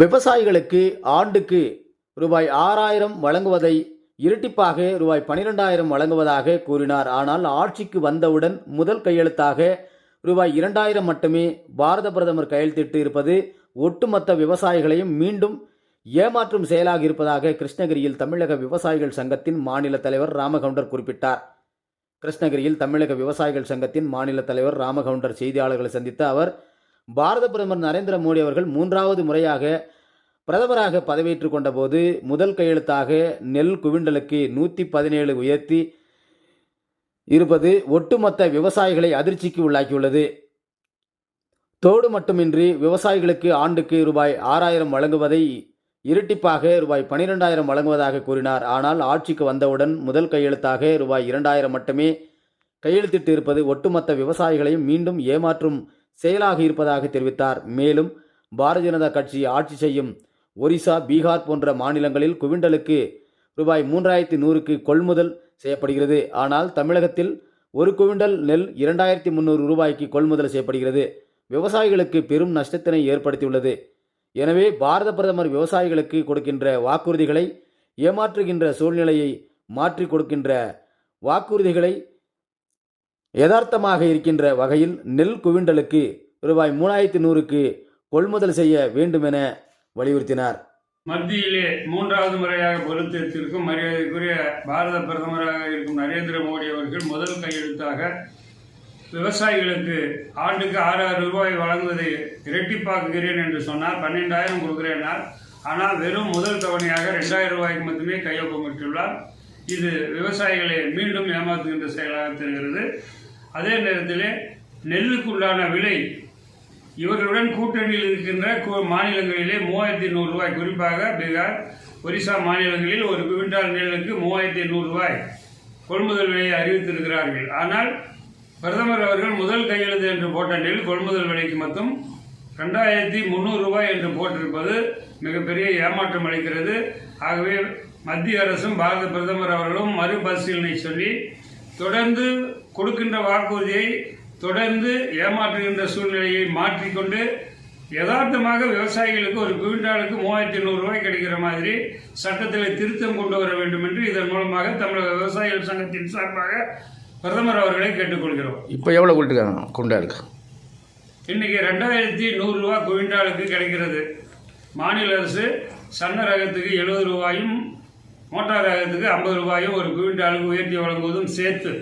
விவசாயிகளுக்கு ஆண்டுக்கு ரூபாய் ஆறாயிரம் வழங்குவதை இரட்டிப்பாக ரூபாய் பனிரெண்டாயிரம் வழங்குவதாக கூறினார். ஆனால் ஆட்சிக்கு வந்தவுடன் முதல் கையெழுத்தாக ரூபாய் இரண்டாயிரம் மட்டுமே பாரத பிரதமர் கையெழுத்திட்டு இருப்பது ஒட்டுமொத்த விவசாயிகளையும் மீண்டும் ஏமாற்றும் செயலாக இருப்பதாக கிருஷ்ணகிரியில் தமிழக விவசாயிகள் சங்கத்தின் மாநில தலைவர் ராமகவுண்டர் குறிப்பிட்டார். கிருஷ்ணகிரியில் தமிழக விவசாயிகள் சங்கத்தின் மாநில தலைவர் ராமகவுண்டர் செய்தியாளர்களை சந்தித்த அவர் பாரத பிரதமர் நரேந்திர மோடி அவர்கள் மூன்றாவது முறையாக பிரதமராக பதவியேற்றுக் கொண்டபோது முதல் கையெழுத்தாக நெல் குவிண்டலுக்கு நூற்றி பதினேழு உயர்த்தி இருப்பது ஒட்டுமொத்த விவசாயிகளை அதிர்ச்சிக்கு உள்ளாக்கியுள்ளது. தோடு மட்டுமின்றி விவசாயிகளுக்கு ஆண்டுக்கு ரூபாய் ஆறாயிரம் வழங்குவதை இரட்டிப்பாக ரூபாய் பனிரெண்டாயிரம் வழங்குவதாக கூறினார். ஆனால் ஆட்சிக்கு வந்தவுடன் முதல் கையெழுத்தாக ரூபாய் இரண்டாயிரம் மட்டுமே கையெழுத்திட்டு இருப்பது ஒட்டுமொத்த விவசாயிகளையும் மீண்டும் ஏமாற்றும் செயலாக இருப்பதாக தெரிவித்தார். மேலும் பாரதிய ஜனதா கட்சி ஆட்சி செய்யும் ஒரிசா பீகார் போன்ற மாநிலங்களில் குவிண்டலுக்கு ரூபாய் மூன்றாயிரத்தி நூறுக்கு கொள்முதல் செய்யப்படுகிறது. ஆனால் தமிழகத்தில் ஒரு குவிண்டல் நெல் இரண்டாயிரத்தி முந்நூறு ரூபாய்க்கு கொள்முதல் செய்யப்படுகிறது. விவசாயிகளுக்கு பெரும் நஷ்டத்தினை ஏற்படுத்தியுள்ளது. எனவே பாரத பிரதமர் விவசாயிகளுக்கு கொடுக்கின்ற வாக்குறுதிகளை ஏமாற்றுகின்ற சூழ்நிலையை மாற்றி கொடுக்கின்ற வாக்குறுதிகளை யதார்த்தமாக இருக்கின்ற வகையில் நெல் குவிண்டலுக்கு ரூபாய் மூணாயிரத்தி நூறுக்கு கொள்முதல் செய்ய வேண்டுமென வலியுறுத்தினார். மத்தியிலே மூன்றாவது முறையாக பொறுத்தேற்றிருக்கும் மரியாதைக்குரிய பாரத பிரதமராக இருக்கும் நரேந்திர மோடி அவர்கள் முதல் கையெழுத்தாக விவசாயிகளுக்கு ஆண்டுக்கு ஆறாயிரம் ரூபாய் வழங்குவதை இரட்டிப்பாக்குகிறேன் என்று சொன்னார் பன்னெண்டாயிரம் கொடுக்கிறேனார் ஆனால் வெறும் முதல் தவணையாக ரெண்டாயிரம் ரூபாய்க்கு மட்டுமே கையொப்பமிட்டுள்ளார் இது விவசாயிகளை மீண்டும் ஏமாற்றுகின்ற செயலாக தெரிகிறது. அதே நேரத்தில் நெல்லுக்குண்டான விலை இவர்களுடன் கூட்டணியில் இருக்கின்ற மாநிலங்களிலே மூவாயிரத்தி நூறு ரூபாய். குறிப்பாக பீகார் ஒரிசா மாநிலங்களில் ஒரு குவிண்டால் நெல்லுக்கு மூவாயிரத்தி நூறு ரூபாய் கொள்முதல் விலையை அறிவித்திருக்கிறார்கள். ஆனால் பிரதமர் அவர்கள் முதல் கையெழுத்து என்று போட்ட நெல் கொள்முதல் விலைக்கு மட்டும் ரெண்டாயிரத்தி முந்நூறு ரூபாய் என்று போட்டிருப்பது மிகப்பெரிய ஏமாற்றம் அளிக்கிறது. ஆகவே மத்திய அரசும் பாரத பிரதமர் அவர்களும் மறுபரிசீலனை சொல்லி தொடர்ந்து கொடுக்கின்ற வாக்குறுதியை தொடர்ந்து ஏமாற்றுகின்ற சூழ்நிலையை மாற்றிக்கொண்டு யதார்த்தமாக விவசாயிகளுக்கு ஒரு குவிண்டாலுக்கு மூவாயிரத்தி நூறு ரூபாய் கிடைக்கிற மாதிரி சட்டத்தில் திருத்தம் கொண்டு வர வேண்டும் என்று இதன் மூலமாக தமிழக விவசாயிகள் சங்கத்தின் சார்பாக பிரதமர் அவர்களை கேட்டுக்கொள்கிறோம். இப்போ எவ்வளோ கொடுத்துருக்காங்க குண்டாலுக்கு இன்னைக்கு ரெண்டாயிரத்தி நூறுரூவா குவிண்டாலுக்கு கிடைக்கிறது. மாநில அரசு சன்ன ரகத்துக்கு எழுபது ரூபாயும் மோட்டார் ரகத்துக்கு ஐம்பது ரூபாயும் ஒரு குவிண்டாலுக்கு உயர்த்தி வழங்குவதும் சேர்த்து